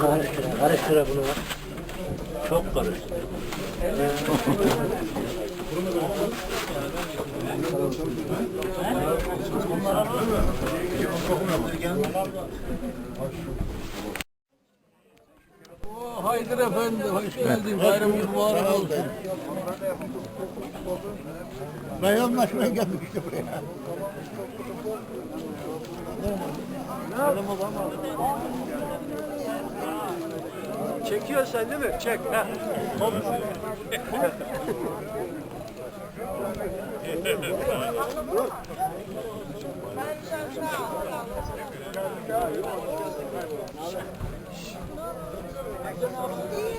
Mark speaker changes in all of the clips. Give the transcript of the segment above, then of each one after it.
Speaker 1: Karıştır, karıştır bunu. Çok karıştır.
Speaker 2: Haydar Efendi, hoş geldin. Bayramın mübarek olsun.
Speaker 1: Bayramlaşmaya geldik işte buraya.
Speaker 2: Çekiyorsun sen değil mi? Çek. Ha.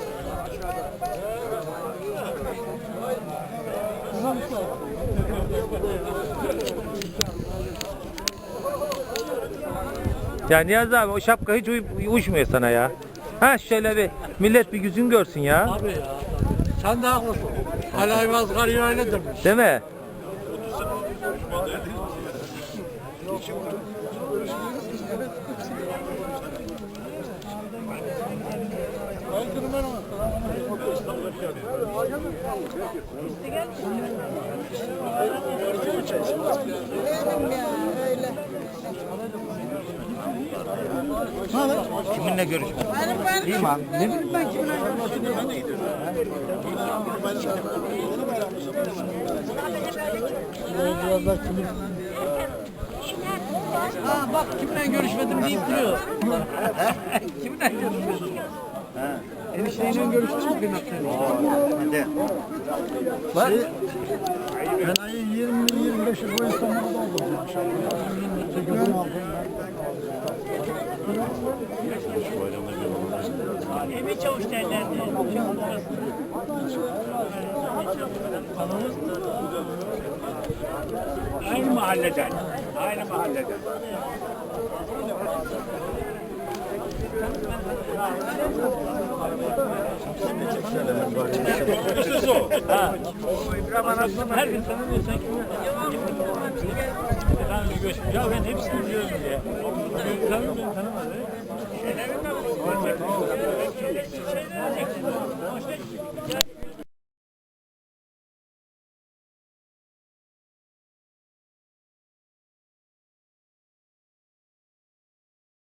Speaker 3: Ya Niyazi abi o şapka hiç uy- uyuşmuyor sana ya. Ha şöyle bir millet bir yüzün görsün ya.
Speaker 2: Abi ya. Sen de haklısın. Ali Ayvaz karıyı öyle demiş.
Speaker 3: Değil mi?
Speaker 1: Kiminle görüşmek?
Speaker 4: İyiyim abi. Ne bileyim ben kimin
Speaker 2: Ha bak kimle görüşmedim deyip duruyor. kimle görüşmedim? Enişteyle görüştün mü kıymetli?
Speaker 1: Hadi.
Speaker 2: Bak.
Speaker 1: Ben ayın 20-25'i bu İstanbul'da oldum.
Speaker 5: Evi çavuş derlerdi. Aynı mahalleden. Aynı mahalleden. Nasıl o? Ha. İbrahim Anası'nı her gün tanımıyorsan kim? Ya ben hepsini biliyorum diye. Tanımıyorum Yeah.